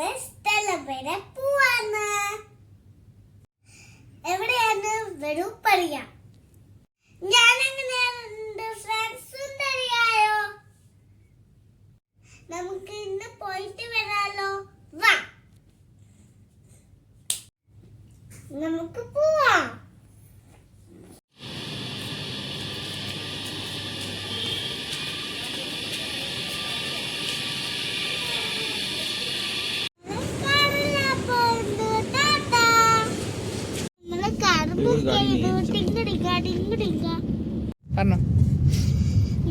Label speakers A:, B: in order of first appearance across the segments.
A: സ്ഥലം വരെ പോവാന്ന്? എവിടെയാണ് വരൂ പറയാം ഞാൻ എങ്ങനെയാണ് സുന്ദരിയായോ? നമുക്ക് ഇന്ന് പോയിട്ട് വരാലോ. വാ. നമുക്ക് പോവാം.
B: പറഞ്ഞോ.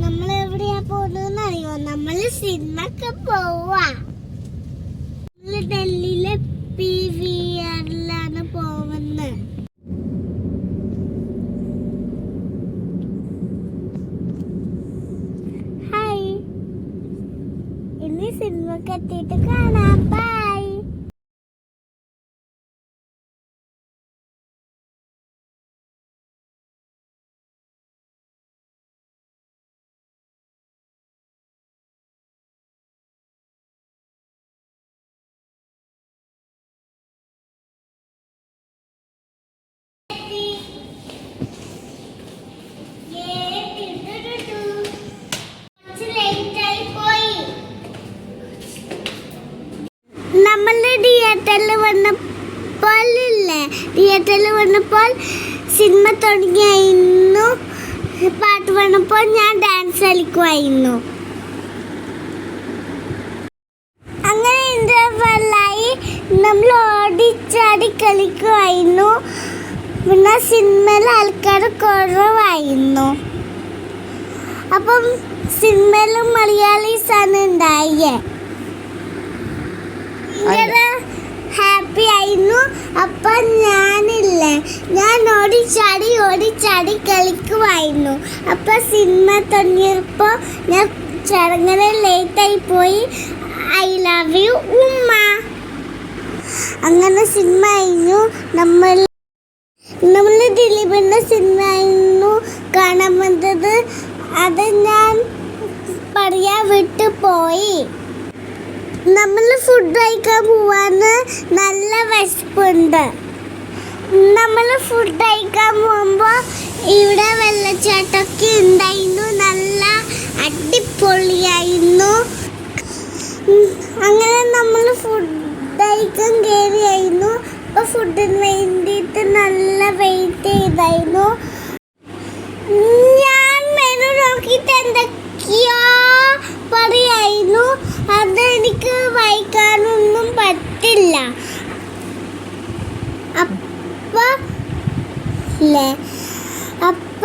A: നമ്മൾ എവിടെയാ പോകുന്നതെന്ന് അറിയോ നമ്മൾ സിനിമക്ക് പോവാ. ഡൽഹിയിലെ പി വി ആറിലാണ് പോകുന്നത് ഹായ് ഇനി സിനിമക്ക് എത്തിയിട്ട് കാണാം. വന്നപ്പോൾ ഇല്ലേ? തിയേറ്ററിൽ വന്നപ്പോൾ സിനിമ തുടങ്ങിയായിരുന്നു. പാട്ട് വന്നപ്പോൾ ഞാൻ ഡാൻസ് കളിക്കുമായിരുന്നു. അങ്ങനെ ഇന്റർവെല്ലായി നമ്മൾ ഓടിച്ചാടി കളിക്കുമായിരുന്നു. പിന്നെ സിനിമയിൽ ആൾക്കാർ കുറവായിരുന്നു. അപ്പം സിനിമയിലും മലയാളീസാണ് ഉണ്ടായേ. ഭയങ്കര ഹാപ്പി ആയിരുന്നു അപ്പൊ ഞാനില്ലേ ഞാൻ ഓടിച്ചാടി ഓടിച്ചാടി കളിക്കുമായിരുന്നു അപ്പൊ സിനിമ തുടങ്ങിയപ്പോ ഞാൻ ചെറുങ്ങനെ ലേറ്റ് ആയി പോയി. ഐ ലവ് യു ഉമ്മ. അങ്ങനെ സിനിമ ആയിരുന്നു നമ്മൾ നമ്മൾ ദിലീപിന്റെ സിനിമ ആയിരുന്നു കാണാൻ വന്നത്. അത് ഞാൻ പറയാൻ വിട്ടു പോയി. നമ്മൾ ഫുഡ് കഴിക്കാൻ പോവാന്ന് നല്ല വിശപ്പുണ്ട്. നമ്മൾ ഫുഡ് കഴിക്കാൻ പോകുമ്പോൾ ഇവിടെ വെള്ളച്ചാട്ടമൊക്കെ ഉണ്ടായിരുന്നു. നല്ല അടിപൊളിയായിരുന്നു. അങ്ങനെ നമ്മൾ ഫുഡ് കഴിക്കാൻ കയറിയായിരുന്നു അപ്പോൾ ഫുഡിന് വേണ്ടിയിട്ട് നല്ല വെയിറ്റ് ചെയ്തായിരുന്നു. ഞാൻ മെനു നോക്കിയിട്ട് എന്തൊക്കെയോ പറ്റില്ല അപ്പ അപ്പ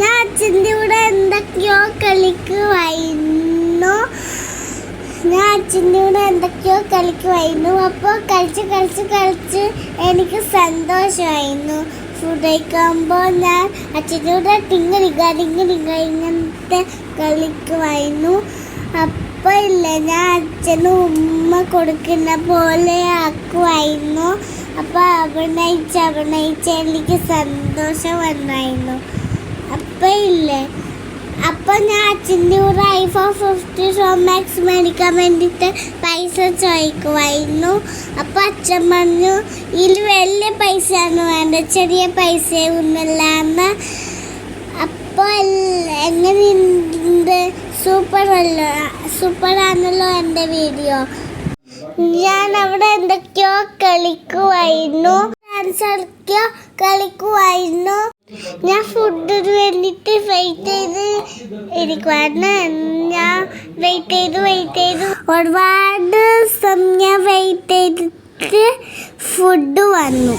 A: ഞാൻ അച്ഛന്റെ കൂടെ എന്തൊക്കെയോ കളിക്കുമായിരുന്നു. ഞാൻ അച്ഛന്റെ കൂടെ എന്തൊക്കെയോ കളിക്കുമായിരുന്നു. അപ്പോൾ കളിച്ച് കളിച്ച് കളിച്ച് എനിക്ക് സന്തോഷമായിരുന്നു. ഫുഡ് കഴിക്കുമ്പോൾ ഞാൻ അച്ഛന്റെ കൂടെ ടിങ്ങ ടിങ്ങ ഇങ്ങനത്തെ കളിക്കുമായിരുന്നു ഇല്ല ഞാൻ അച്ഛനും ഉമ്മ കൊടുക്കുന്ന പോലെ ആക്കുമായിരുന്നു അപ്പോൾ അഭിനയിച്ച് അഭിനയിച്ച് എനിക്ക് സന്തോഷം വന്നായിരുന്നു. അപ്പം ഇല്ലേ അപ്പൊ ഞാൻ അച്ഛന്റെ കൂടെ ഐഫോൺ ഫിഫ്റ്റി ഷോ മാക്സ് മേടിക്കാൻ വേണ്ടിയിട്ട് പൈസ ചോദിക്കുമായിരുന്നു അപ്പൊ അച്ഛൻ പറഞ്ഞു ഇതിൽ വലിയ പൈസയാണ് വേണ്ട? ചെറിയ പൈസയൊന്നുമില്ല എന്ന് അപ്പോൾ എങ്ങനെയുണ്ട്? സൂപ്പർ അല്ലോ സൂപ്പറാണല്ലോ എന്റെ വീഡിയോ. ഞാൻ അവിടെ എന്തൊക്കെയോ കളിക്കുമായിരുന്നു ഡാൻസ് കളിക്കോ കളിക്കുമായിരുന്നു ഞാൻ ഫുഡിന് വേണ്ടിയിട്ട് വെയിറ്റ് ചെയ്ത് ഇരിക്കുവായിരുന്നു. ഞാൻ വെയിറ്റ് ചെയ്ത് വെയിറ്റ് ചെയ്ത് ഒരുപാട് സമയം വെയിറ്റ് ചെയ്തിട്ട് ഫുഡ് വന്നു.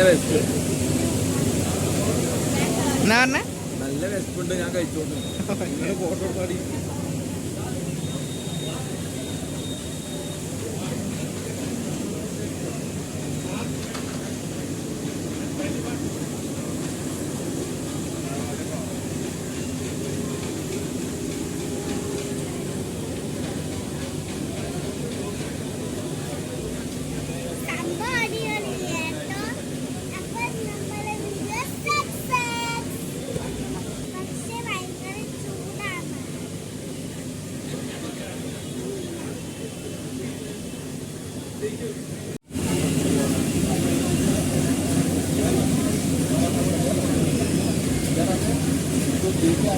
C: നല്ല വിശപ്പ്.
B: എന്നാ പറഞ്ഞേ?
C: നല്ല വിശപ്പുണ്ട് ഞാൻ കഴിച്ചോണ്ട് ഫോട്ടോ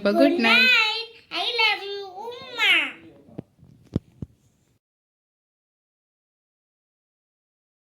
A: ചെയ്യാ സബ്സ്ക്രൈബ്
B: അപ്പൊ ഗുഡ് നൈറ്റ്